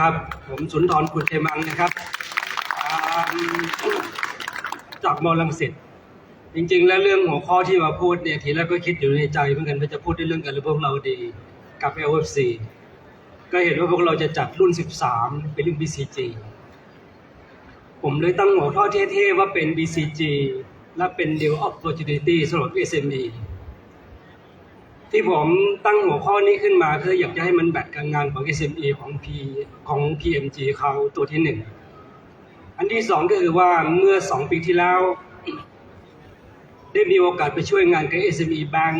ครับ ผมสุนทรคุณเทมังนะครับ จากมอลังสิตจริง ๆ แล้วเรื่องหัวข้อที่มาพูดเนี่ยทีแรกก็คิดอยู่ในใจเหมือนกันว่าจะพูดในเรื่องการพวกเราดีกับ LFC ก็เห็นว่าพวกเราจะจัดรุ่น 13 เป็นรุ่น BCG ผมเลยตั้งหัวข้อเท่ๆว่าเป็น BCG และเป็น Deal Opportunity สำหรับ SME ที่ผมตั้งหัวข้อนี้ขึ้นมาคืออยากจะให้มันแบตกับงานของ SME ของ P ของ PMG เขาตัวที่หนึ่งอันที่สองก็คือว่าเมื่อสองปีที่แล้ว ได้มีโอกาสไปช่วยงานกับ SME Bank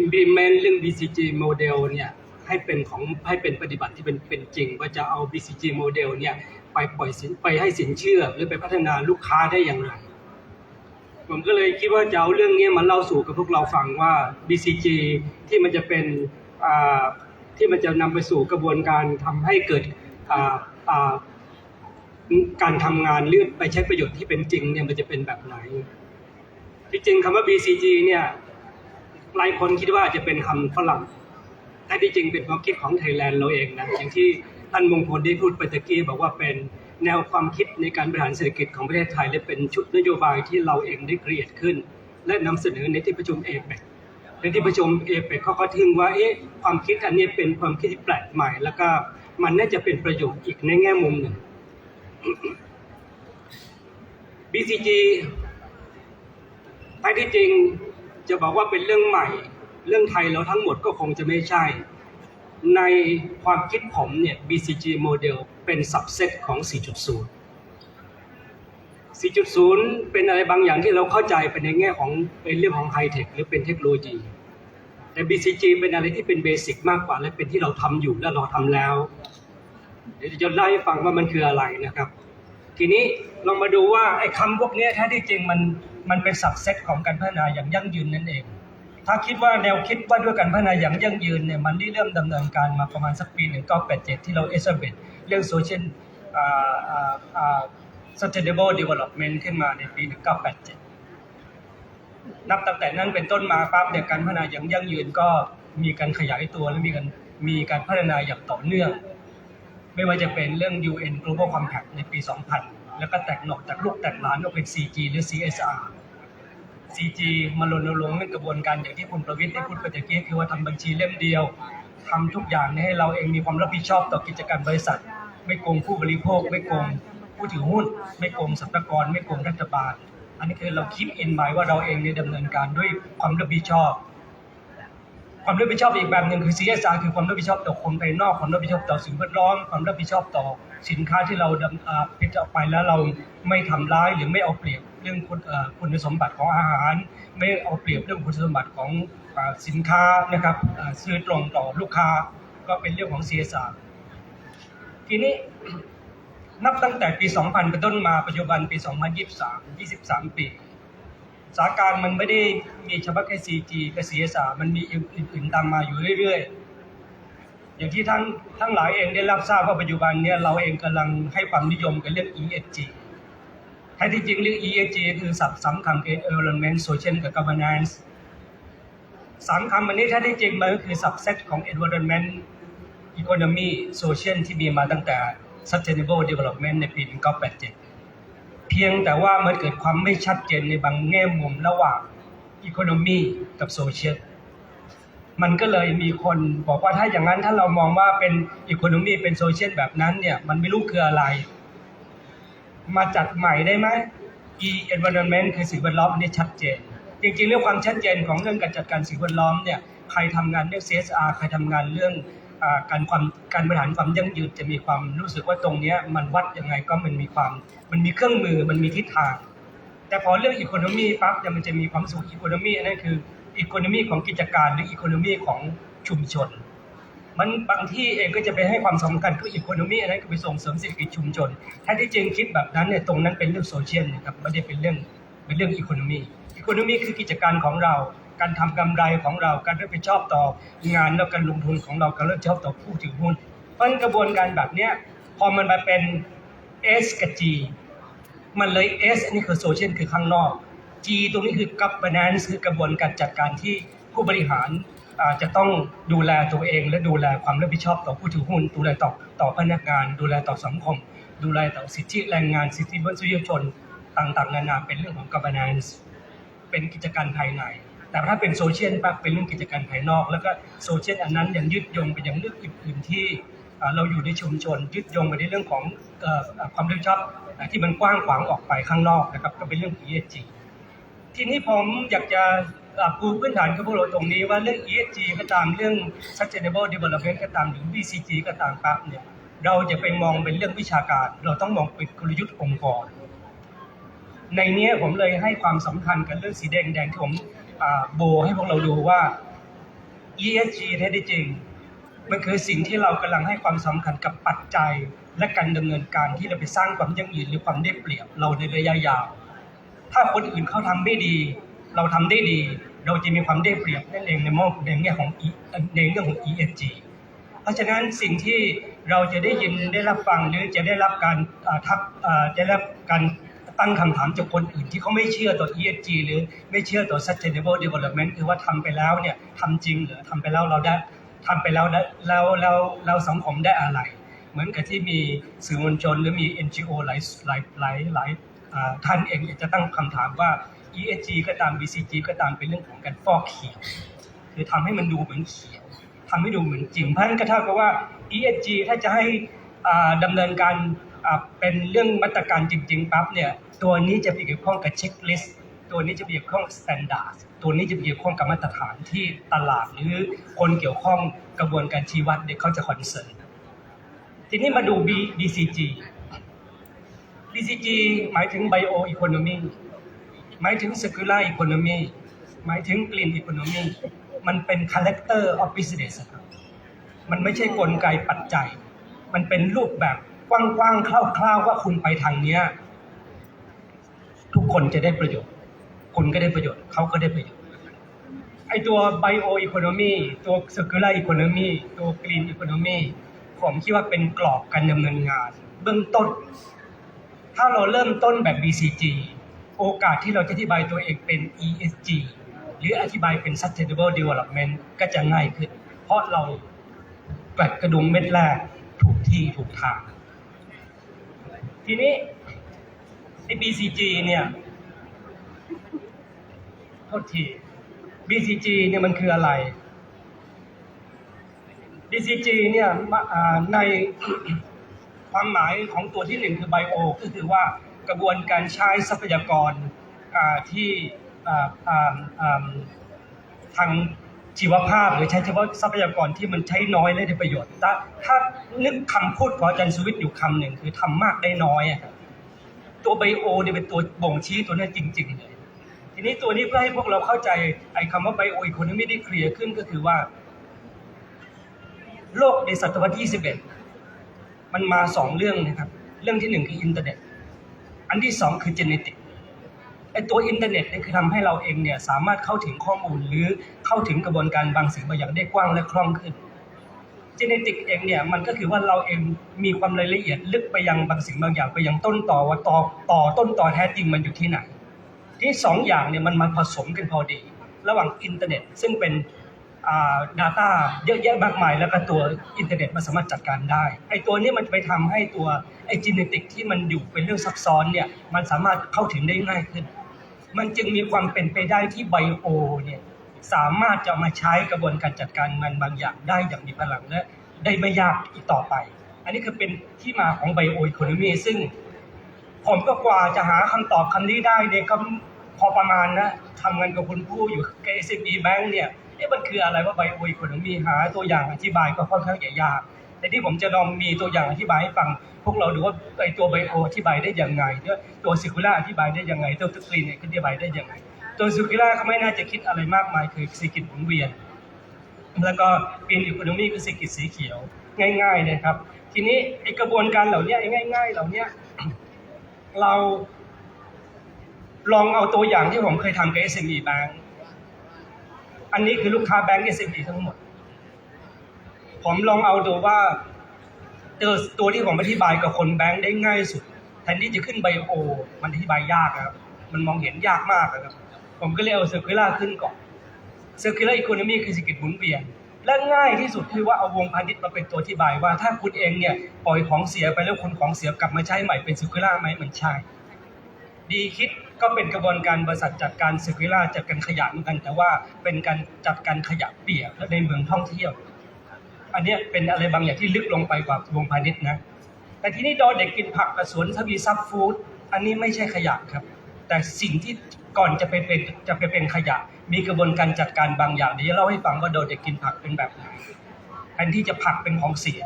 implement เรื่อง BCG model เนี่ยให้เป็นของให้เป็นปฏิบัติที่เป็นเป็นจริง ว่าจะเอา BCG model เนี่ยไปปล่อยสินไปให้สินเชื่อหรือไปพัฒนาลูกค้าได้อย่างไร ผมก็เลยคิดว่าจะเอาเรื่องนี้มาเล่าสู่กับพวกเราฟังว่า BCG ที่มันจะเป็นที่มันจะนำไปสู่กระบวนการทำให้เกิดการทำงานเลือดไปใช้ประโยชน์ที่เป็นจริงเนี่ยมันจะเป็นแบบไหน ที่จริงคำว่า BCG เนี่ยหลายคนคิดว่าจะเป็นคำฝรั่ง แต่ที่จริงเป็นความคิดของไทยแลนด์เราเองนะอย่างที่ท่านมงคลได้พูดไปตะกี้บอกว่าเป็น แนวความคิดในการบริหารเศรษฐกิจของประเทศไทยและเป็นชุดนโยบายที่เราเองได้เกรียดขึ้น และนำเสนอในที่ประชุมเอเปกในที่ประชุมเอเปกเขาก็ทึ่งว่าเอ๊ะความคิดอันนี้เป็นความคิดที่แปลกใหม่ แล้วก็มันน่าจะเป็นประโยชน์อีกในแง่มุมหนึ่ง BCG ท้ที่จริงจะบอกว่าเป็นเรื่องใหม่ เรื่องไทยเราทั้งหมดก็คงจะไม่ใช่ ในความคิดผมเนี่ย BCG model เป็น subset ของ 4.0 4.0 เป็นอะไรบางอย่างที่เราเข้าใจไปในแง่ของเป็นเรื่องของไฮเทคหรือเป็นเทคโนโลยี แต่ BCG เป็นอะไรที่เป็นเบสิกมากกว่าและเป็นที่เราทำอยู่และเราทำแล้ว เดี๋ยวจะเล่าให้ฟังว่ามันคืออะไรนะครับ ทีนี้ลองมาดูว่าไอ้คำพวกนี้แท้ที่จริงมันมันเป็นสับเซตของการพัฒนาอย่างยั่งยืนนั่นเอง ถ้าคิดว่าแนวคิดว่าด้วยการพัฒนาอย่างยั่งยืนเนี่ยมันได้เริ่มดำเนินการมาประมาณสักปี1987ที่เราเอสเบตเรื่อง social อ่าอ่าอ่า sustainable development ขึ้นมาในปี 1987 นับตั้งแต่นั้นเป็นต้นมาปั๊บเนี่ยการพัฒนาอย่างยั่งยืนก็มีการขยายตัวและมีการมีการพัฒนาอย่างต่อเนื่อง ไม่ว่าจะเป็นเรื่อง UN Global Compact ในปี 2000 แล้วก็แตกหนอกจากลูกแตกหลานออกเป็น 4G หรือ CSR CG มาลนลงเรื่องกระบวนการอย่างที่คุณประวิทย์ได้พูดไปตะกี้คือว่าทำบัญชีเล่มเดียวทำทุกอย่างให้เราเองมีความรับผิดชอบต่อกิจการบริษัท ไม่โกงผู้บริโภค ไม่โกงผู้ถือหุ้น ไม่โกงสรรพากรไม่โกงรัฐบาล อันนี้คือเราคิดอินหมายว่าเราเองเนี่ยดำเนินการด้วยความรับผิดชอบ ความรับผิดชอบอีกแบบหนึ่งคือ CSR คือความรับผิดชอบต่อคนภายนอกความรับผิดชอบต่อสิ่งแวดล้อมความรับผิดชอบต่อสินค้าที่เราดำอ่าผลิตออกไปแล้วเราไม่ทำร้ายหรือไม่เอาเปรียบเรื่องคุณเอ่อคุณสมบัติของอาหาร ไม่เอาเปรียบเรื่องคุณสมบัติของอสินค้านะครับซื้อตรงต่อลูกค้าก็เป็นเรื่องของ CSR ทีนี้นับตั้งแต่ปี 2000 เป็นต้นมาปัจจุบันปี 2023 23 ปี สาการมันไม่ได้มีเฉพาะแค่ 4G กับ CSR มันมีอื่นๆตามมาอยู่เรื่อยๆ อย่างที่ท่านทั้งหลายเองได้รับทราบว่าปัจจุบันเนี่ยเราเองกำลังให้ความนิยมกับเรื่อง ESG แท้ที่จริงเรื่อง ESG คือศัพท์สำคัญคือ Environment Social กับ Governance สามคำอันนี้แท้ที่จริงมันก็คือ subset ของ Environment Economy Social ที่มีมาตั้งแต่ Sustainable Development ในปี 1987 พียงแต่ว่ามันเกิดความไม่ชัดเจนในบางแง่มุมระหว่างอีโคโนมีกับโซเชียลมันก็เลยมีคนบอกว่าถ้าอย่างนั้นถ้าเรามองว่าเป็นอีโคโนมีเป็นโซเชียลแบบนั้นเนี่ยมันไม่รู้คืออะไร มาจัดใหม่ได้ไหม e environment คือสิ่งแวดล้อมอันนี้ชัดเจน จริงๆ เรื่องความชัดเจนของเรื่องการจัดการสิ่งแวดล้อมเนี่ยใครทำงานเรื่อง CSR ใครทำงานเรื่อง การความการบริหารความยั่งยืนจะมีความรู้สึกว่าตรงนี้มันวัดยังไงก็มันมีความมันมีเครื่องมือมันมีทิศทาง แต่พอเรื่องอีโคโนมีปั๊บเนี่ยมันจะมีความสูงอีโคโนมีอันนั้นคืออีโคโนมีของกิจการหรืออีโคโนมีของชุมชน มันบางที่เองก็จะไปให้ความสำคัญกับอีโคโนมีอันนั้นก็ไปส่งเสริมเศรษฐกิจชุมชนถ้าที่จริงคิดแบบนั้นเนี่ยตรงนั้นเป็นเรื่องโซเชียลนะครับไม่ได้เป็นเรื่องเป็นเรื่องอีโคโนมีอีโคโนมีคือกิจการของเรา การทำกำไรของเรา การรับผิดชอบต่องานและการลงทุนของเราการรับผิดชอบต่อผู้ถือหุ้นเพราะกระบวนการแบบเนี้ยพอมันมาเป็น S กับ G มันเลย S อันนี้คือโซเชียลคือข้างนอก G ตรงนี้คือ governance คือกระบวนการจัดการที่ผู้บริหารจะต้องดูแลตัวเอง และดูแลความรับผิดชอบต่อผู้ถือหุ้น ดูแลต่อต่อพนักงาน ดูแลต่อสังคม ดูแลต่อสิทธิแรงงานสิทธิมนุษยชนต่างๆ นานาเป็นเรื่องของ governance เป็นกิจการภายใน แต่ถ้าเป็นโซเชียลปั๊บเป็นเรื่องกิจการภายนอก แล้วก็โซเชียลอันนั้นยังยึดโยงไปยังเรื่องอื่นๆที่เราอยู่ในชุมชนยึดโยงไปในเรื่องของความรับผิดชอบที่มันกว้างขวางออกไปข้างนอกนะครับก็เป็นเรื่องของ ESG ทีนี้ผมอยากจะเอ่อปูพื้นฐานกับพวกเราตรงนี้ว่าเรื่อง ESG ก็ตามเรื่อง Sustainable Development ก็ตามหรือ BCG ก็ตามปั๊บเนี่ยเราจะไปมองเป็นเรื่องวิชาการ เราต้องมองเป็นกลยุทธ์องค์กร ในนี้ผมเลยให้ความสำคัญกับเรื่องสีแดงแดงๆที่ผม โบให้พวกเราดูว่า ESG แท้จริง มันคือสิ่งที่เรากำลังให้ความสำคัญกับปัจจัย และการดำเนินการที่เราไปสร้างความยั่งยืนหรือความได้เปรียบเราในระยะยาว ถ้าคนอื่นเขาทำไม่ดี เราทำได้ดี เราจะมีความได้เปรียบนั่นเองในมองในแง่ของ E- ในเรื่องของ ESG เพราะฉะนั้นสิ่งที่เราจะได้ยินได้รับฟังหรือจะได้รับการทักจะได้รับการ ตั้งคำถามจากคนอื่นที่เขาไม่เชื่อต่อ ESG หรือไม่เชื่อต่อ Sustainable Development คือว่าทำไปแล้วเนี่ยทำจริงหรือทำไปแล้วเราได้ทำไปแล้วได้แล้วแล้วแล้วสังคมได้อะไร เหมือนกับที่มีสื่อมวลชนหรือมี NGO หลายหลายหลายหลายท่านเองอยากจะตั้งคำถามว่า ESG ก็ตาม BCG ก็ตามเป็นเรื่องของการฟอกเขียวคือทำให้มันดูเหมือนเขียวทำให้ดูเหมือนจริงเพราะฉะนั้นก็เท่ากับว่า ESG ถ้าจะให้อ่าดำเนินการ เป็นเรื่องมาตรการจริงๆปั๊บเนี่ยตัวนี้จะเกี่ยวข้องกับเช็คลิสต์ตัวนี้จะเกี่ยวข้องสแตนดาร์ดตัวนี้จะเกี่ยวข้องกับมาตรฐานที่ตลาดหรือคนเกี่ยวข้องกระบวนการชี้วัดเนี่ยเขาจะคอนเซิร์นทีนี้มาดู B BCG BCG หมายถึง Bio Economy หมายถึง Circular Economy หมายถึง Green Economy มันเป็น Character of Business มันไม่ใช่กลไกปัจจัย มันเป็นรูปแบบ กว้างๆคร่าวๆว่าคุณไปทางเนี้ย ทุกคนจะได้ประโยชน์ คุณก็ได้ประโยชน์เขาก็ได้ประโยชน์ไอตัว Bio Economy ตัว Circular Economy ตัว Green Economy ผมคิดว่าเป็นกรอบการดำเนินงาน เบื้องต้น ถ้าเราเริ่มต้นแบบ BCG โอกาสที่เราจะอธิบายตัวเองเป็น ESG หรืออธิบายเป็น Sustainable Development ก็จะง่ายขึ้น เพราะเราแกวดกระดุมเม็ดแรกถูกที่ถูกทาง ทีนี้ไอ้ BCG เนี่ยโทษที BCG เนี่ยมันคืออะไร BCG เนี่ยในความหมายของตัวที่หนึ่งคือไบโอก็คือว่ากระบวนการใช้ทรัพยากรที่ทาง ชีวภาพหรือใช้เฉพาะทรัพยากรที่มันใช้น้อยและได้ประโยชน์แต่ถ้านึกคำพูดของอาจารย์สุวิทย์อยู่คำหนึ่งคือทำมากได้น้อยอะตัวไบโอเนี่ยเป็นตัวบ่งชี้ตัวนั้นจริงๆเลยทีนี้ตัวนี้เพื่อให้พวกเราเข้าใจไอ้คำว่าไบโออีโคโนมีได้เคลียร์ขึ้นก็คือว่า โลกในศตวรรษที่21 มันมาสองเรื่องนะครับ เรื่องที่หนึ่งคืออินเทอร์เน็ต อันที่สองคือเจเนติก ไอตัวอินเทอร์เน็ตเนี่ยคือทำให้เราเองเนี่ยสามารถเข้าถึงข้อมูลหรือเข้าถึงกระบวนการบางสิ่งบางอย่างได้กว้างและคล่องขึ้นเจเนติกเองเนี่ยมันก็คือว่าเราเองมีความรายละเอียดลึกไปยังบางสิ่งบางอย่างไปยังต้นต่อว่าต่อต่อต้นต่อแท้จริงมันอยู่ที่ไหน ที่สองอย่างเนี่ยมันมาผสมกันพอดี ระหว่างอินเทอร์เน็ต ซึ่งเป็นอ่า data เยอะแยะมากมาย แล้วก็ตัวอินเทอร์เน็ตมันสามารถจัดการได้ไอ้ตัวนี้มันไปทำให้ตัวไอจีเนติกที่มันอยู่เป็นเรื่องซับซ้อนเนี่ยมันสามารถเข้าถึงได้ง่ายขึ้น มันจึงมีความเป็นไปได้ที่ไบโอเนี่ยสามารถจะมาใช้กระบวนการจัดการมันบางอย่างได้อย่างมีพลังและได้ไม่ยากอีกต่อไป อันนี้คือเป็นที่มาของไบโอ e โคโนมีซึ่ง ผมก็กว่าจะหาคำตอบคำนี้ได้เนี่ยก็พอประมาณนะทำงานกับคุณผู้อยู่กับ SME Bank เนี่ยเอ๊ะมันคืออะไรว่าไบโอ e โคโนมีหาตัวอย่างอธิบายก็ค่อนข้างจะยากแต่ที่ผมจะลองมีตัวอย่างอธิบายให้ฟัง พวกเราดูว่าไอตัวไบโออธิบายได้ยังไงด้วยตัวซิคูล่าอธิบายได้ยังไงตัวกรีนเนี่ยอธิบายได้ยังไงตัวซิคูล่าเขาไม่น่าจะคิดอะไรมากมายคือเศรษฐกิจหมุนเวียน แล้วก็กรีนอีโคโนมีคือเศรษฐกิจสีเขียวง่ายๆนะครับ ทีนี้ไอกระบวนการเหล่านี้ไอ้ง่าย ๆ เหล่านี้เรา ลองเอาตัวอย่างที่ผมเคยทำกับ SME Bank อันนี้คือลูกค้าแบงก์ SME ทั้งหมด ผมลองเอาดูว่า ตัวตัวที่ผมอธิบายกับคนแบงก์ได้ง่ายสุดแทนที่จะขึ้นไบโอ มันอธิบายยากครับ มันมองเห็นยากมากครับ ผมก็เลยเอาเซอร์คิล่าขึ้นก่อน Circular Economy คือเศรษฐกิจหมุนเวียนและง่ายที่สุดคือว่าเอาวงพาณิชย์มาเป็นตัวอธิบายว่าถ้าคุณเองเนี่ยปล่อยของเสียไปแล้วคุณของเสียกลับมาใช้ใหม่เป็นซิคูล่าไหมมันใช่ ดีคิดก็เป็นกระบวนการบริษัทจัดการซิคูล่าจัดการขยะเหมือนกัน แต่ว่าเป็นการจัดการขยะเปียกและในเมืองท่องเที่ยว อันนี้เป็นอะไรบางอย่างที่ลึกลงไปกว่าวงพาณิชย์นะ แต่ที่นี่ดอเด็กกินผักกับสวนทวีซับฟู้ดอันนี้ไม่ใช่ขยะครับ แต่สิ่งที่ก่อนจะไปเป็นจะไปเป็นขยะ มีกระบวนการจัดการบางอย่างเดี๋ยวจะเล่าให้ฟังว่าโดเด็กกินผักเป็นแบบไหนแทนที่จะผักเป็นของเสีย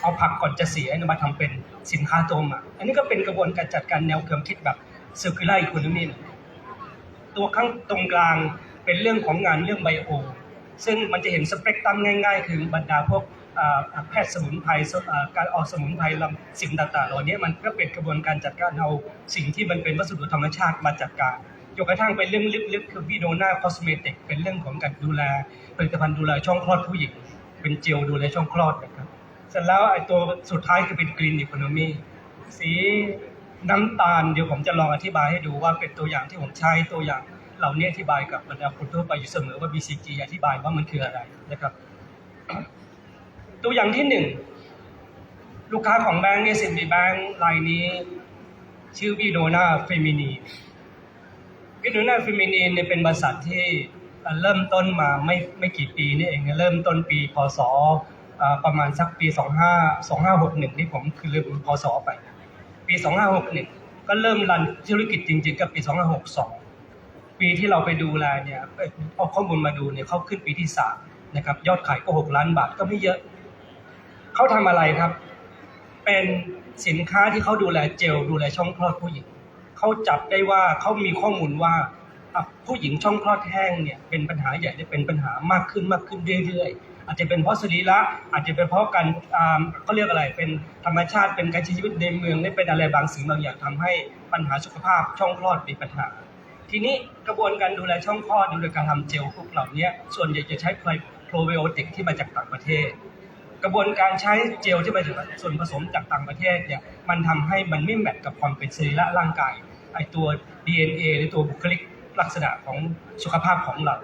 เอาผักก่อนจะเสียนำมาทำเป็นสินค้าตัวใหม่อันนี้ก็เป็นกระบวนการจัดการแนวความคิดแบบ circular economy เหมือนกันตัวข้างตรงกลางเป็นเรื่องของงานเรื่องไบโอ ซึ่งมันจะเห็นสเปกตรัมง่ายๆ คือบรรดาพวกแพทย์สมุนไพรการออกสมุนไพรลำสิ่งต่างๆเหล่านี้มันก็เป็นกระบวนการจัดการเอาสิ่งที่มันเป็นวัสดุธรรมชาติมาจัดการจนกระทั่งเป็นเรื่องลึกๆคือวิโดนาคอสเมติกเป็นเรื่องของการดูแลผลิตภัณฑ์ดูแลช่องคลอดผู้หญิง เป็นเจลดูแลช่องคลอดนะครับเสร็จแล้วไอ้ตัวสุดท้ายคือเป็นกรีนอีโคโนมีสีน้ำตาลเดี๋ยวผมจะลองอธิบายให้ดูว่าเป็นตัวอย่างที่ผมใช้ตัวอย่าง เหล่านี้อธิบายกับบรรดาคนทั่วไปอยู่เสมอว่า BCG อธิบายว่ามันคืออะไรนะครับ ตัวอย่างที่หนึ่งลูกค้าของแบงก์เนี่ยสินบีแบงก์รายนี้ ชื่อวิโดนาเฟมินีวิโดนาเฟมินีเนี่ยเป็นบริษัทที่เริ่มต้นมาไม่ไม่กี่ปีนี่เองเริ่มต้นปีพศประมาณสักปี 25 2561ที่ผมคือลืมพศไป ปี 2561 ก็เริ่มรันธุรกิจจริงๆกับปี 2562 ปีที่เราไปดูแลเนี่ยเอาข้อมูลมาดูเนี่ยเขาขึ้นปีที่สามนะครับยอดขายก็6ล้านบาทก็ไม่เยอะ เขาทำอะไรครับ เป็นสินค้าที่เขาดูแลเจลดูแลช่องคลอดผู้หญิงเขาจับได้ว่าเขามีข้อมูลว่าผู้หญิงช่องคลอดแห้งเนี่ยเป็นปัญหาใหญ่และเป็นปัญหามากขึ้นมากขึ้นเรื่อยๆ อาจจะเป็นเพราะสรีระอาจจะเป็นเพราะการอ่าเขาเรียกอะไรเป็นธรรมชาติเป็นการใช้ชีวิตในเมืองและเป็นอะไรบางสิ่งบางอย่างทำให้ปัญหาสุขภาพช่องคลอดมีปัญหา ทีนี้กระบวนการดูแลช่องคลอดโดยการทำเจลพวกเหล่านี้ส่วนใหญ่จะใช้โปรไบโอติกที่มาจากต่างประเทศ กระบวนการใช้เจลที่มาจากส่วนผสมจากต่างประเทศเนี่ยมันทำให้มันไม่แมทกับความเป็นสรีระร่างกายไอตัว DNA หรือตัวบุคลิกลักษณะของสุขภาพของเรา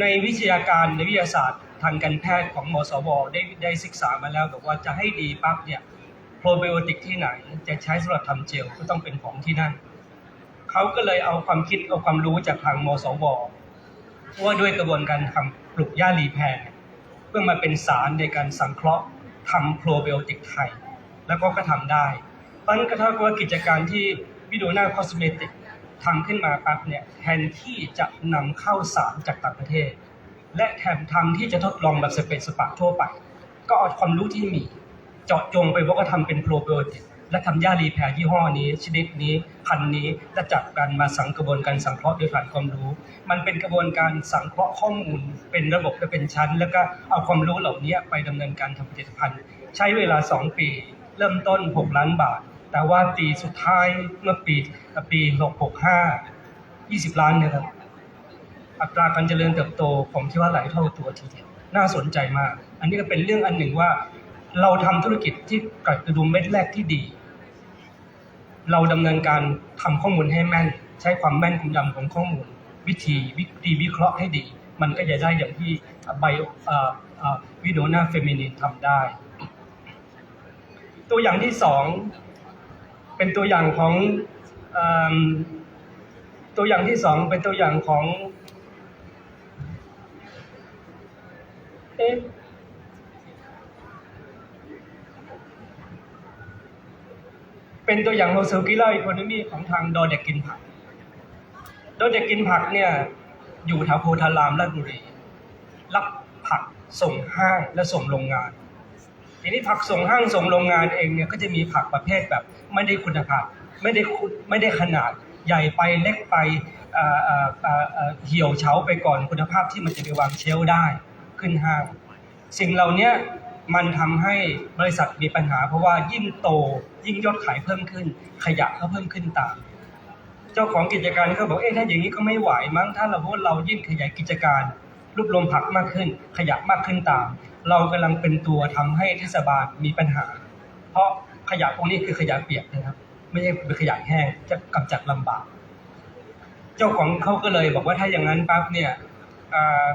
ในวิทยาการในวิทยาศาสตร์ทางการแพทย์ของมสวได้ได้ศึกษามาแล้วบอกว่าจะให้ดีปั๊บเนี่ยโปรไบโอติกที่ไหนจะใช้สำหรับทำเจลก็ต้องเป็นของที่นั่น เขาก็เลยเอาความคิดเอาความรู้จากทางมสวว่าด้วยกระบวนการทำปลูกหญ้ารีแพรเพื่อมาเป็นสารในการสังเคราะห์ทำโปรไบโอติกไทย แล้วก็ก็ทำได้เพราะฉะนั้นก็เท่ากับว่ากิจการที่วิโดนาคอสเมติกทำขึ้นมาปั๊บเนี่ยแทนที่จะนำเข้าสารจากต่างประเทศ และแถมทำที่จะทดลองแบบสเปซสปะทั่วไป ก็เอาความรู้ที่มี เจาะจงไปว่าก็ทำเป็นโปรไบโอติก และทำยารีแพรยี่ห้อนี้ ชนิดนี้พันนี้และจัดการมาสังกระบวนการสังเคราะห์โดยผ่านความรู้ มันเป็นกระบวนการสังเคราะห์ข้อมูล เป็นระบบและเป็นชั้น แล้วก็เอาความรู้เหล่านี้ไปดำเนินการทำผลิตภัณฑ์ ใช้เวลา 2 ปี เริ่มต้น 6 ล้านบาท แต่ว่าปีสุดท้ายเมื่อปีปี665 20 ล้านเนี่ยครับอัตราการเจริญเติบโตผมคิดว่าหลายเท่าตัวทีเดียวน่าสนใจมาก อันนี้ก็เป็นเรื่องอันหนึ่งว่า เราทำธุรกิจที่กัดกระดุมเม็ดแรกที่ดี เราดำเนินการทำข้อมูลให้แม่น ใช้ความแม่นยำของข้อมูล วิธีวิธีวิเคราะห์ให้ดี มันก็จะได้อย่างที่ไบวิโดนาเฟมินินทำได้ ตัวอย่างที่สองเป็นตัวอย่างของอตัวอย่างที่สองเป็นตัวอย่างของเอ๊ะ เป็นตัวอย่างของ circular economy ของทางดอเด็กกินผักดอเด็กกินผักเนี่ยอยู่แถวโพธารามราชบุรี รับผักส่งห้างและส่งโรงงาน ทีนี้ผักส่งห้างส่งโรงงานเองเนี่ยก็จะมีผักประเภทแบบไม่ได้คุณภาพ ไม่ได้คุณไม่ได้ขนาดใหญ่ไปเล็กไปเหี่ยวเฉาไปก่อนคุณภาพที่มันจะไปวางเชลได้ขึ้นห้าง สิ่งเหล่านี้ มันทำให้บริษัทมีปัญหา เพราะว่ายิ่งโตยิ่งยอดขายเพิ่มขึ้น ขยะก็เพิ่มขึ้นตาม เจ้าของกิจการก็บอกเอ๊ะถ้าอย่างนี้ก็ไม่ไหวมั้งถ้าเราพูดเรายิ่งขยายกิจการรวบรวมผักมากขึ้น ขยะมากขึ้นตาม เรากำลังเป็นตัวทำให้เทศบาลมีปัญหา เพราะขยะพวกนี้คือขยะเปียกนะครับ ไม่ใช่เป็นขยะแห้งจะกำจัดลำบาก เจ้าของเขาก็เลยบอกว่าถ้าอย่างนั้นปั๊บเนี่ย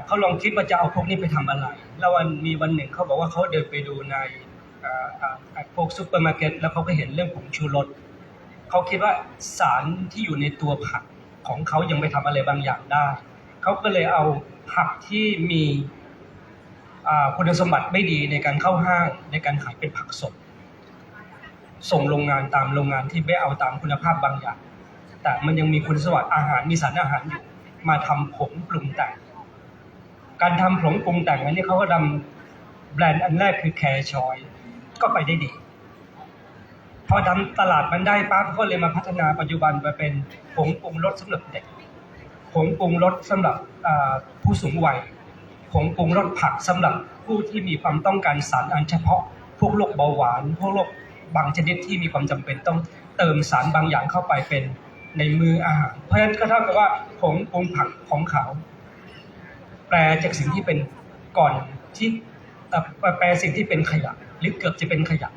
เขาลองคิดว่าจะเอาพวกนี้ไปทำอะไร แล้ววันมีวันหนึ่งเขาบอกว่าเขาเดินไปดูในอ่าอ่าอ่าพวกซูเปอร์มาร์เก็ตแล้วเขาก็เห็นเรื่องผงชูรสเขาคิดว่าสารที่อยู่ในตัวผักของเขายังไปทำอะไรบางอย่างได้เขาก็เลยเอาผักที่มีคุณสมบัติไม่ดีในการเข้าห้างในการขายเป็นผักสดส่งโรงงานตามโรงงานที่ไม่เอาตามคุณภาพบางอย่าง แต่มันยังมีคุณสมบัติอาหารมีสารอาหารอยู่มาทำผงปรุงแต่ง การทำผงปรุงแต่งอันนี้เขาก็ทำแบรนด์อันแรกคือแคร์ชอยก็ไปได้ดี พอทำตลาดมันได้ปั๊บก็เลยมาพัฒนาปัจจุบันมาเป็นผงปรุงรสสำหรับเด็กผงปรุงรสสำหรับผู้สูงวัยผงปรุงรสผักสำหรับผู้ที่มีความต้องการสารอันเฉพาะ พวกโรคเบาหวาน พวกโรคบางชนิดที่มีความจำเป็นต้องเติมสารบางอย่างเข้าไปเป็นในมืออาหาร เพราะฉะนั้นก็เท่ากับว่าผงปรุงผักของเขา แปลจากสิ่งที่เป็นก่อนที่แปลสิ่งที่เป็นขยะ หรือเกือบจะเป็นขยะ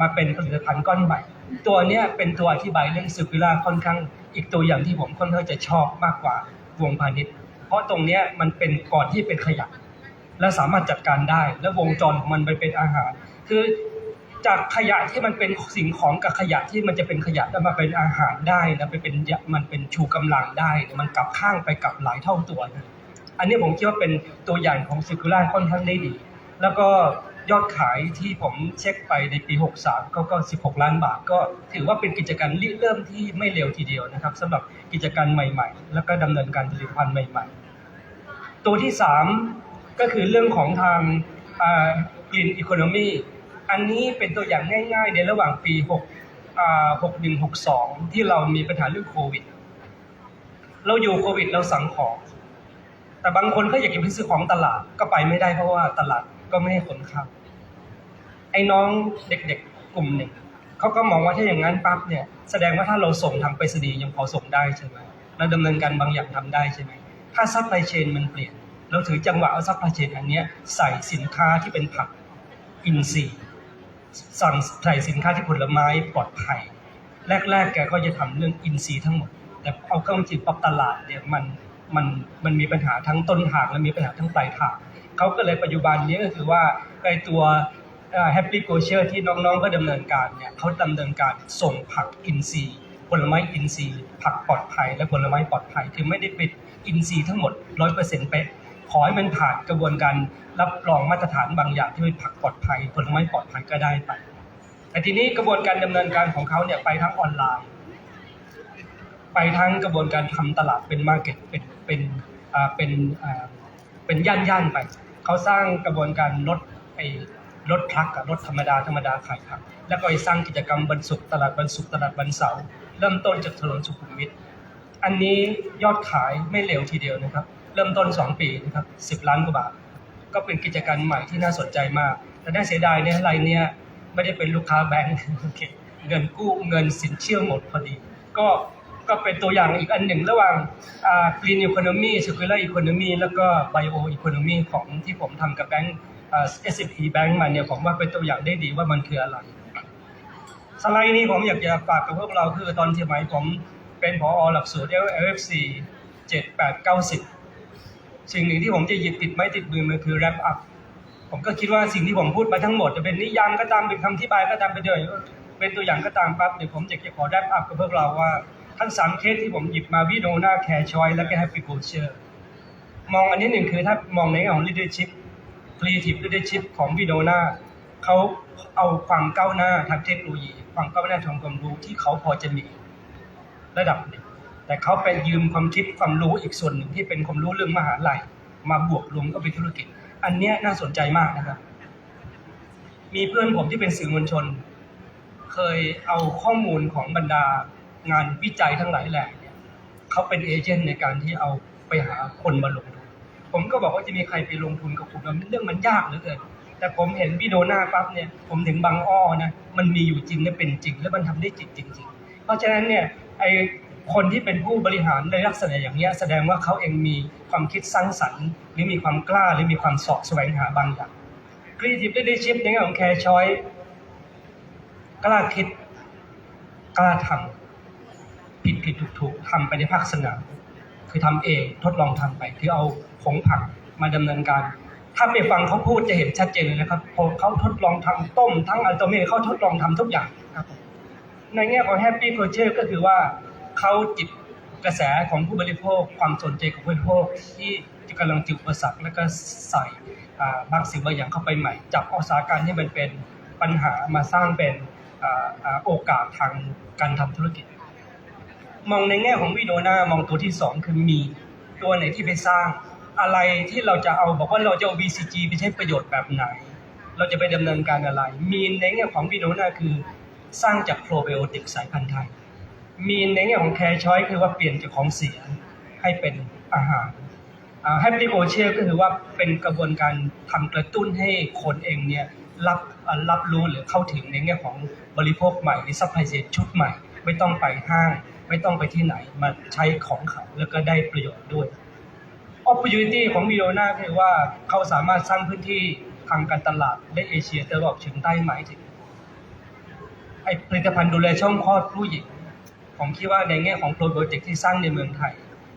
มาเป็นผลิตภัณฑ์ก้อนใหม่ตัวเนี้ยเป็นตัวอธิบายเรื่องซิคูล่าค่อนข้างอีกตัวอย่างที่ผมค่อนข้างจะชอบมากกว่าวงพาณิชย์ เพราะตรงเนี้ยมันเป็นก่อนที่เป็นขยะ และสามารถจัดการได้ และวงจรของมันไปเป็นอาหาร คือจากขยะที่มันเป็นสิ่งของกับขยะที่มันจะเป็นขยะแล้วมาเป็นอาหารได้นะไปเป็นมันเป็นชูกำลังได้ มันกลับข้างไปกลับหลายเท่าตัวเลย อันนี้ผมคิดว่าเป็นตัวอย่างของซิคูล่าค่อนข้างได้ดี แล้วก็ยอดขายที่ผมเช็คไปในปี 63 ก็ก็ 16 ล้านบาท ก็ถือว่าเป็นกิจการริเริ่มที่ไม่เร็วทีเดียวนะครับสำหรับกิจการใหม่ ๆ แล้วก็ดำเนินการผลิตภัณฑ์ใหม่ ๆ ตัวที่ 3 ก็คือเรื่องของทางกรีนอีโคโนมีอันนี้เป็นตัวอย่างง่ายๆ ในระหว่างปี 6 61 62 ที่เรามีปัญหาเรื่องโควิด เราอยู่โควิดเราสั่งของ แต่บางคนเขาอยากจะไปซื้อของตลาดก็ไปไม่ได้เพราะว่าตลาดก็ไม่ให้คนเข้าไอ้น้องเด็กๆกลุ่มหนึ่งเขาก็มองว่าถ้าอย่างนั้นปั๊บเนี่ยแสดงว่าถ้าเราส่งทางไปรษณีย์ยังพอส่งได้ใช่ไหมเราดำเนินการบางอย่างทำได้ใช่ไหมถ้าซัพพลายเชนมันเปลี่ยน เราถือจังหวะเอาซัพพลายเชนอันเนี้ยใส่สินค้าที่เป็นผักอินทรีย์สั่งใส่สินค้าที่ผลไม้ปลอดภัย แรกๆแกก็จะทำเรื่องอินทรีย์ทั้งหมด แต่เอาเข้าจริงปั๊บตลาดเนี่ยมัน มันมันมีปัญหาทั้งต้นทางและมีปัญหาทั้งปลายทางเขาก็เลยปัจจุบันนี้ก็คือว่าไอตัวแฮปปี้โกเชอร์ที่น้องๆก็ดำเนินการเนี่ยเขาดำเนินการส่งผักอินทรีย์ผลไม้อินทรีย์ผักปลอดภัย และผลไม้ปลอดภัยคือไม่ได้ป็นอินทรีย์ทั้งหมดร้อยเปอร์เซ็นต์เป๊ะขอให้มันผ่านกระบวนการรับรองมาตรฐานบางอย่างที่เป็นผักปลอดภัย ผลไม้ปลอดภัยก็ได้ไปแต่ทีนี้กระบวนการดำเนินการของเขาเนี่ยไปทั้งออนไลน์ ไปทั้งกระบวนการทำตลาดเป็นมาร์เก็ตเป็นเป็นอ่าเป็นอ่าเป็นย่านย่านไป เขาสร้างกระบวนการรถไอ้รถทรัคกับรถธรรมดาธรรมดาขายผักแล้วก็ไปสร้างกิจกรรมวันศุกตลาดวันศุกตลาดวันเสาร์เริ่มต้นจากถนนสุขุมวิทอันนี้ยอดขายไม่เร็วทีเดียวนะครับ เริ่มต้น 2 ปีนะครับ10ล้านกว่าบาท ก็เป็นกิจการใหม่ที่น่าสนใจมาก แต่น่าเสียดายเนี่ยรายเนี้ยไม่ได้เป็นลูกค้าแบงก์เงินกู้เงินสินเชื่อหมดพอดี ก็ ก็เป็นตัวอย่างอีกอันหนึ่งระหว่าง green economy circular economy แล้วก็ bio economy ของที่ผมทำกับแบงก์อ่า S&P Bank มาเนี่ยผมว่าเป็นตัวอย่างได้ดีว่ามันคืออะไร สไลด์นี้ผมอยากจะฝากกับพวกเราคือตอนที่สมัยผมเป็นผอหลักสูตร LFC 7 8 9 10 สิ่งหนึ่งที่ผมจะหยิบติดไม้ติดมือมันคือ wrap up ผมก็คิดว่าสิ่งที่ผมพูดมาทั้งหมดจะเป็นนิยามก็ตามเป็นคำอธิบายก็ตามไปเลยเป็นตัวอย่างก็ตามปั๊บเดี๋ยวผมจะขอ wrap up กับพวกเราว่า ทั้งสามเคสที่ผมหยิบมาวิโดนาแคร์ชอยและก็แฮปปี้โกเชอร์มองอันนี้หนึ่งคือถ้ามองในแง่ของ leadership creative leadership ของวิโดนาเขาเอาความก้าวหน้าทางเทคโนโลยี ความก้าวหน้าทางความรู้ที่เขาพอจะมีระดับหนึ่งแต่เขาไปยืมความคิดความรู้อีกส่วนหนึ่งที่เป็นความรู้เรื่องมหาลัย มาบวกรวมก็เป็นธุรกิจ อันเนี้ยน่าสนใจมากนะครับ มีเพื่อนผมที่เป็นสื่อมวลชน เคยเอาข้อมูลของบรรดา งานวิจัยทั้งหลายแหล่เนี่ยเขาเป็นเอเจนต์ในการที่เอาไปหาคนมาลงทุน ผมก็บอกว่าจะมีใครไปลงทุนกับผมเรื่องมันยากเหลือเกินแต่ผมเห็นวิดีโอหน้าปั๊บเนี่ยผมถึงบางอ้อนะมันมีอยู่จริงและเป็นจริง และมันทำได้จริงจริงเพราะฉะนั้นเนี่ยไอคนที่เป็นผู้บริหารในลักษณะอย่างนี้แสดงว่าเขาเองมีความคิดสร้างสรรค์ หรือมีความกล้าหรือมีความสาะแสวงหาบางอย่าง Creative Leadership ในแง่ของแคร์ชอยกล้าคิดกล้าทำ ผิดผิดถูกถูกทำไปในภาคสนามคือทำเองทดลองทำไป คือเอาผงผักมาดำเนินการ ถ้าไปฟังเขาพูดจะเห็นชัดเจนเลยนะครับพอเขาทดลองทำต้ม ทั้งอัลโตเมเขาทดลองทำทุกอย่างครับในแง่ของแฮปปี้ u คเชอร์ก็คือว่าเขาจิบกระแสของผู้บริโภค ความสนใจของผู้บริโภคที่กำลังจิบอุปสรรคแล้วก็ใส่บางสิ่งบางอย่างเข้าไปใหม่ จับเอาสาการที่มันเป็นปัญหามาสร้างเป็นอโอกาสทางการทำธุรกิจ มองในแง่ของวิโดนามองตัวที่สองคือมีตัวไหนที่ไปสร้าง อะไรที่เราจะเอาบอกว่าเราจะเอา BCG ไปใช้ประโยชน์แบบไหน เราจะไปดำเนินการอะไร มีในแง่ของวิโดนาคือสร้างจากโปรไบโอติกสายพันธุ์ไทย มีในแง่ของแคร์ชอยคือว่าเปลี่ยนจากของเสียให้เป็นอาหารแฮปปี้โอเชียก็คือว่าเป็นกระบวนการทำกระตุ้นให้คนเองเนี่ยรับรับรู้หรือเข้าถึงในแง่ของบริโภคใหม่หรือซัพพลายเชนชุดใหม่ ไม่ต้องไปห้าง ไม่ต้องไปที่ไหนมาใช้ของเขาแล้วก็ได้ประโยชน์ด้วย opportunity ของวิโอนาคือว่าเขาสามารถสร้างพื้นที่ทางการตลาดในเอเชียตะวันออกเฉียงใต้หมายถึงไอผลิตภัณฑ์ดูแลช่องคลอดผู้หญิง ผมคิดว่าในแง่ของโปรโจกต์ที่สร้างในเมืองไทย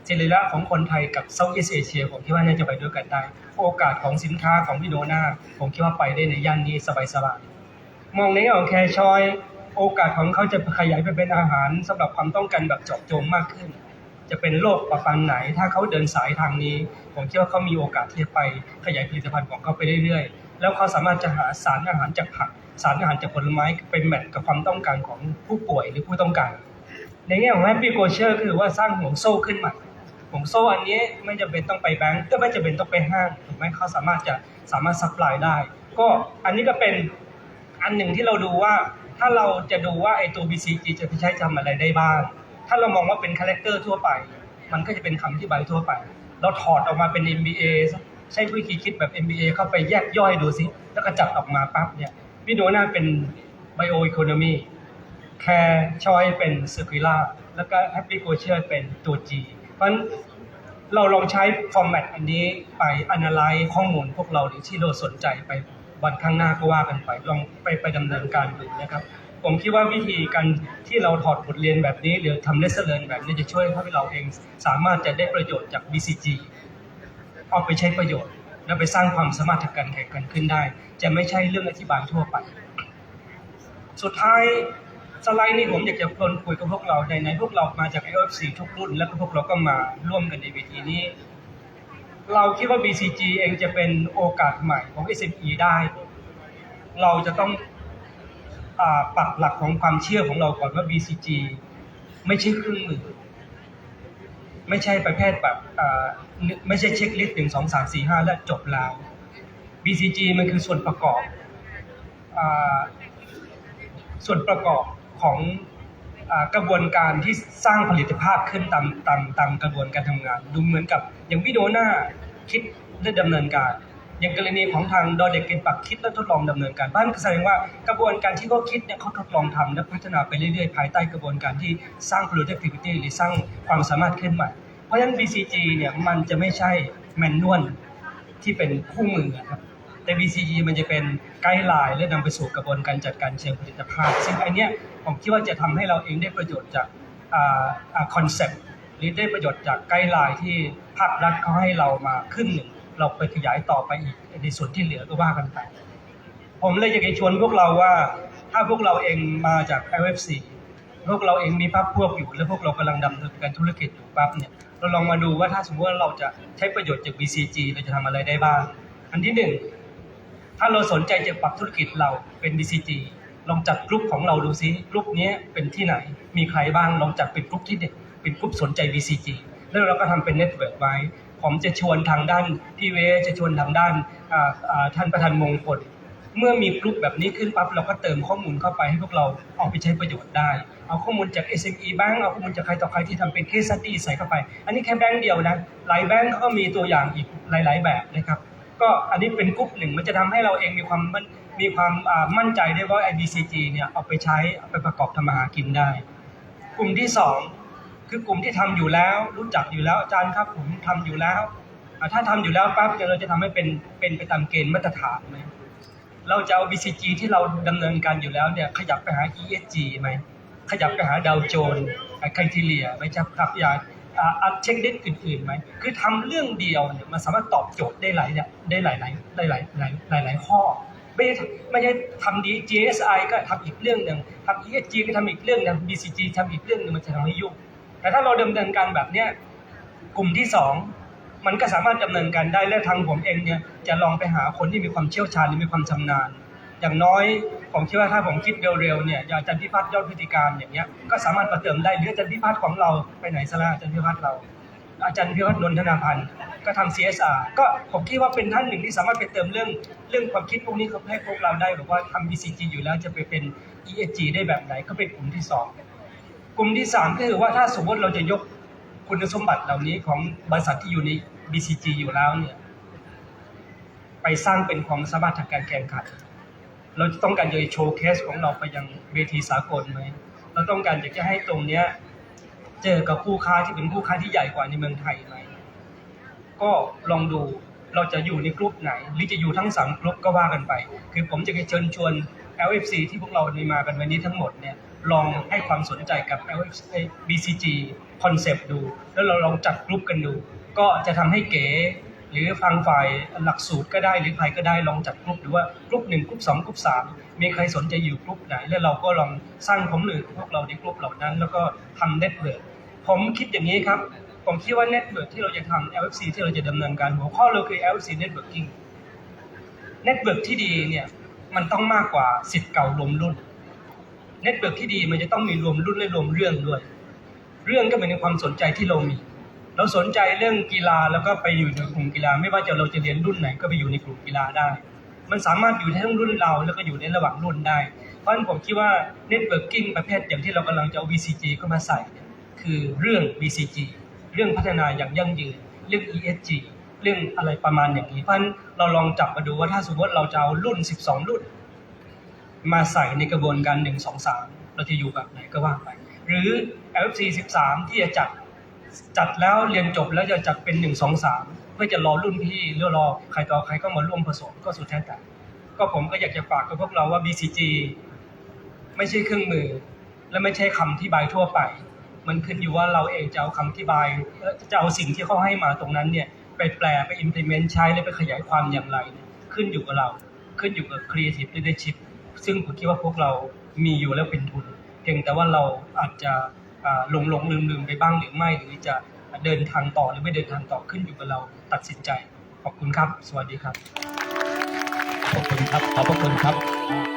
ศิริระของคนไทยกับเซาท์อีสเอเชียผมคิดว่าน่าจะไปด้วยกันได้ โอกาสของสินค้าของวิโดนาผมคิดว่าไปได้ในย่านนี้สบายๆมองในแง่ของแคร์ชอย โอกาสของเขาจะขยายไปเป็นอาหารสำหรับความต้องการแบบเจาะจงมากขึ้น จะเป็นโรคประปันไหน ถ้าเขาเดินสายทางนี้ ผมคิดว่าเขามีโอกาสที่จะไปขยายผลิตภัณฑ์ของเขาไปเรื่อยๆ แล้วเขาสามารถจะหาสารอาหารจากผัก สารอาหารจากผลไม้เป็นแมทกับความต้องการของผู้ป่วยหรือผู้ต้องการ ในแง่ของ Happy g o c h e r คือว่าสร้างห่วงโซ่ขึ้นมาห่วงโซ่อันนี้ไม่จำเป็นต้องไปแบงก์ก็ไม่จำเป็นต้องไปห้างถูกไหมเขาสามารถจะสามารถซัพพลายได้ ก็อันนี้ก็เป็นอันหนึ่งที่เราดูว่า ถ้าเราจะดูว่าไอ้ตัว BCG จะไปใช้ทำอะไรได้บ้าง ถ้าเรามองว่าเป็นคาแรคเตอร์ทั่วไป มันก็จะเป็นคำที่บายทั่วไป เราถอดออกมาเป็น MBA ใช้วิธีคิดแบบ MBA เข้าไปแยกย่อยดูสิแล้วก็จับออกมาปั๊บเนี่ยวิโดนาเป็น Bio Economy แคร์ชอยเป็นเซอร์คิล่าแล้วก็แฮปปี้โกเชอร์เป็นตัว G เพราะฉะนั้นเราลองใช้ฟอร์แมตอันนี้ไป analyze ข้อมูลพวกเราหรือที่เราสนใจไป วันข้างหน้าก็ว่ากันไปลองไปไปดำเนินการดูนะครับ ผมคิดว่าวิธีการที่เราถอดบทเรียนแบบนี้ หรือทำเลสเ o ร์แบบนี้จะช่วยให้เราเองสามารถจะได้ประโยชน์จาก BCG เอาไปใช้ประโยชน์ และไปสร้างความสามารถทางการแข่งขันขึ้นได้ จะไม่ใช่เรื่องอธิบายทั่วไป สุดท้ายสไลด์นี้ผมอยากจะชวนคุยกับพวกเราในในพวกเรามาจาก IOFC ทุกรุ่น แล้วก็พวกเราก็มาร่วมกันในเวทีนี้ เราคิดว่า BCG เองจะเป็นโอกาสใหม่ของ SME ได้ เราจะต้องอปักหลักของความเชื่อของเราก่อนว่า BCG ไม่ใช่เครื่องมือ ไม่ใช่ประเภทแบบไม่ใช่เช็คลิสต์หนึ่งสองสามสี่ห้าและจบแล้ว BCG มันคือส่วนประกอบอส่วนประกอบของอกระบวนการที่สร้างผลิตภาพขึ้นตามตามตามกระบวนการทำงาน ดูเหมือนกับอย่างวิโดนา คิดและดำเนินการ อย่างกรณีของทางดอเด็กเกนปักคิดและทดลองดำเนินการบ้านก็แสดงว่ากระบวนการที่เขาคิดเนี่ยเขาทดลองทำและพัฒนาไปเรื่อยๆ ภายใต้กระบวนการที่สร้าง productivity หรือสร้างความสามารถขึ้นใหม่ เพราะฉะนั้น BCG เนี่ยมันจะไม่ใช่แมนนวลที่เป็นคู่มือครับแต่ BCG มันจะเป็นไกด์ไลน์และนำไปสู่กระบวนการจัดการเชิงผลิตภาพ ซึ่งอันเนี้ยผมคิดว่าจะทำให้เราเองได้ประโยชน์จากคอนเซ็ปต์หรือได้ประโยชน์จากไกด์ไลน์ที่ ภาครัฐเขาให้เรามาครึ่งหนึ่งเราไปขยายต่อไปอีกในส่วนที่เหลือก็ว่ากันไป ผมเลยอยากจะชวนพวกเราว่า ถ้าพวกเราเองมาจาก LFC พวกเราเองมีพักพวกอยู่ แล้วพวกเรากำลังดำเนินการธุรกิจอยู่ปั๊บเนี่ยเราลองมาดูว่าถ้าสมมติว่าเราจะใช้ประโยชน์จาก BCG เราจะทำอะไรได้บ้าง อันที่หนึ่งถ้าเราสนใจจะปรับธุรกิจเราเป็น BCG ลองจัดกลุ่มของเราดูซิกลุ่มนี้เป็นที่ไหน มีใครบ้างลองจัดเป็นกลุ่มที่เด็กเป็นกลุ่มสนใจ BCG แล้วเราก็ทำเป็นเน็ตเวิร์กไว้ ผมจะชวนทางด้านพี่เวจะชวนทางด้านท่านประธานมงคลเมื่อมีกลุ่มแบบนี้ขึ้นปั๊บเราก็เติมข้อมูลเข้าไปให้พวกเราเอาไปใช้ประโยชน์ได้ เอาข้อมูลจาก SME บ้างเอาข้อมูลจากใครต่อใครที่ทำเป็น case study ใส่เข้าไป อันนี้แค่แบงค์เดียวนะหลายแบงค์เขาก็มีตัวอย่างอีกหลาย ๆ แบบนะครับก็อันนี้เป็นกลุ่มหนึ่งมันจะทำให้เราเองมีความมั่นมีความมั่นใจได้ว่า IBCG เนี่ยเอาไปใช้เอาไปประกอบทำมาหากินได้ กลุ่มที่สอง คือกลุ่มที่ทำอยู่แล้ว รู้จักอยู่แล้วอาจารย์ครับผมทำอยู่แล้วถ้าทำอยู่แล้วปั๊บเดี๋ยวเราจะทำให้เป็นเป็นไปตามเกณฑ์มาตรฐานไหมเราจะเอา BCG ที่เราดำเนินการอยู่แล้วเนี่ยขยับไปหา ESG ไหมขยับไปหาดาวโจนส์ไคทีเรียไหมครับครับยาอ่าอ่าเช็คลิสต์อื่นๆไหมคือทำเรื่องเดียวเนี่ยมันสามารถตอบโจทย์ได้หลายได้หลายหลายหลายหลายหลายหลายหลายข้อไม่ใช่ไม่ใช่ทำดี GSI ก็ทำอีกเรื่องหนึ่งทำ ESG ก็ทำอีกเรื่องหนึ่ง BCG ทำอีกเรื่องหนึ่งมันจะทำให้ยุ่ง แต่ถ้าเราดำเนินการแบบเนี้ยกลุ่มที่สองมันก็สามารถดำเนินการได้และทางผมเองเนี่ยจะลองไปหาคนที่มีความเชี่ยวชาญหรือมีความชำนาญ อย่างน้อยผมคิดว่าถ้าผมคิดเร็วๆเนี่ยอาจารย์พิพัฒน์ยอดพฤติการอย่างเงี้ยก็สามารถมาเติมได้หรืออาจารย์พิพัฒน์ของเราไปไหนซะล้วอาจารย์พิพัฒน์เรา อาจารย์พิพัฒน์นนทนาพันธ์ก็ทำ CSR ก็ผมคิดว่าเป็นท่านหนึ่งที่สามารถไปเติมเรื่องเรื่องความคิดพวกนี้เขาให้พวกเราได้แบบว่าทำ BCG อยู่แล้วจะไปเป็น ESG ได้แบบไหนก็เป็นกลุ่มที่สอง กลุ่มที่สามก็คือว่าถ้าสมมติเราจะยกคุณสมบัติเหล่านี้ของบริษัทที่อยู่ใน BCG อยู่แล้วเนี่ย ไปสร้างเป็นความสามารถทางการแข่งขัน เราจะต้องการจะโชว์เคสของเราไปยังเวทีสากลไหม เราต้องการอยากจะให้ตรงเนี้ยเจอกับคู่ค้าที่เป็นคู่ค้าที่ใหญ่กว่าในเมืองไทยไหม ก็ลองดูเราจะอยู่ในกลุ่มไหน หรือจะอยู่ทั้งสามกลุ่มก็ว่ากันไป คือผมจะเชิญชวน LFC ที่พวกเราในมากันวันนี้ทั้งหมดเนี่ย ลองให้ความสนใจกับ LFCBCG คอนเซปต์ดู แล้วเราลองจัดกลุ่มกันดู ก็จะทำให้เก๋หรือฟังฝ่ายหลักสูตรก็ได้หรือใครก็ได้ลองจัดกลุ่มดูว่ากลุ่มหนึ่งกลุ่มสองกลุ่มสามมีใครสนใจอยู่กลุ่มไหน แล้วเราก็ลองสร้างผมหรือพวกเราในกลุ่มเหล่านั้น แล้วก็ทำเน็ตเวิร์กผมคิดอย่างนี้ครับ ผมคิดว่าเน็ตเวิร์กที่เราจะทำ LFC ที่เราจะดำเนินการหัวข้อเราคือ LFC Networking เน็ตเวิร์กที่ดีเนี่ยมันต้องมากกว่าสิทธิ์เก่ารวมรุ่น เน็ตเวิร์กที่ดีมันจะต้องมีรวมรุ่นและรวมเรื่องด้วย เรื่องก็เป็นในความสนใจที่เรามี เราสนใจเรื่องกีฬาแล้วก็ไปอยู่ในกลุ่มกีฬา ไม่ว่าจะเราจะเรียนรุ่นไหนก็ไปอยู่ในกลุ่มกีฬาได้ มันสามารถอยู่ทั้งรุ่นเราแล้วก็อยู่ในระหว่างรุ่นได้ เพราะฉะนั้นผมคิดว่าเน็ตเวิร์กิ่งประเภทอย่างที่เรากำลังจะเอา BCG เข้ามาใส่ คือเรื่อง BCG เรื่องพัฒนาอย่างยั่งยืน เรื่อง ESG เรื่องอะไรประมาณอย่างนี้เพราะฉะนั้นเราลองจับมาดูว่าถ้าสมมติเราจะเอารุ่น 12 รุ่น มาใส่ในกระบวนการ 1 2 3 เราจะอยู่แบบไหนก็ว่าไป หรือ LFC 13 ที่จะจัดจัดแล้วเรียนจบแล้วจะจัดเป็น 1 2 3 เพื่อจะรอรุ่นพี่หรือรอใครต่อใครก็มาร่วมผสมก็สุดแท้แต่ ก็ผมก็อยากจะฝากกับพวกเราว่า BCG ไม่ใช่เครื่องมือ และไม่ใช่คำที่บายทั่วไป มันขึ้นอยู่ว่าเราเองจะเอาคำที่บายจะเอาสิ่งที่เขาให้มาตรงนั้นเนี่ยไปแปลไป implement ใช้และไปขยายความอย่างไรเนี่ยขึ้นอยู่กับเรา ขึ้นอยู่กับ creative leadership ซึ่งผมคิดว่าพวกเรามีอยู่แล้วเป็นทุน เพียงแต่ว่าเราอาจจะหลงหลงลืมลืมไปบ้างหรือไม่ หรือจะเดินทางต่อหรือไม่เดินทางต่อขึ้นอยู่กับเราตัดสินใจ ขอบคุณครับ สวัสดีครับ ขอบคุณครับ ขอบพระคุณครับ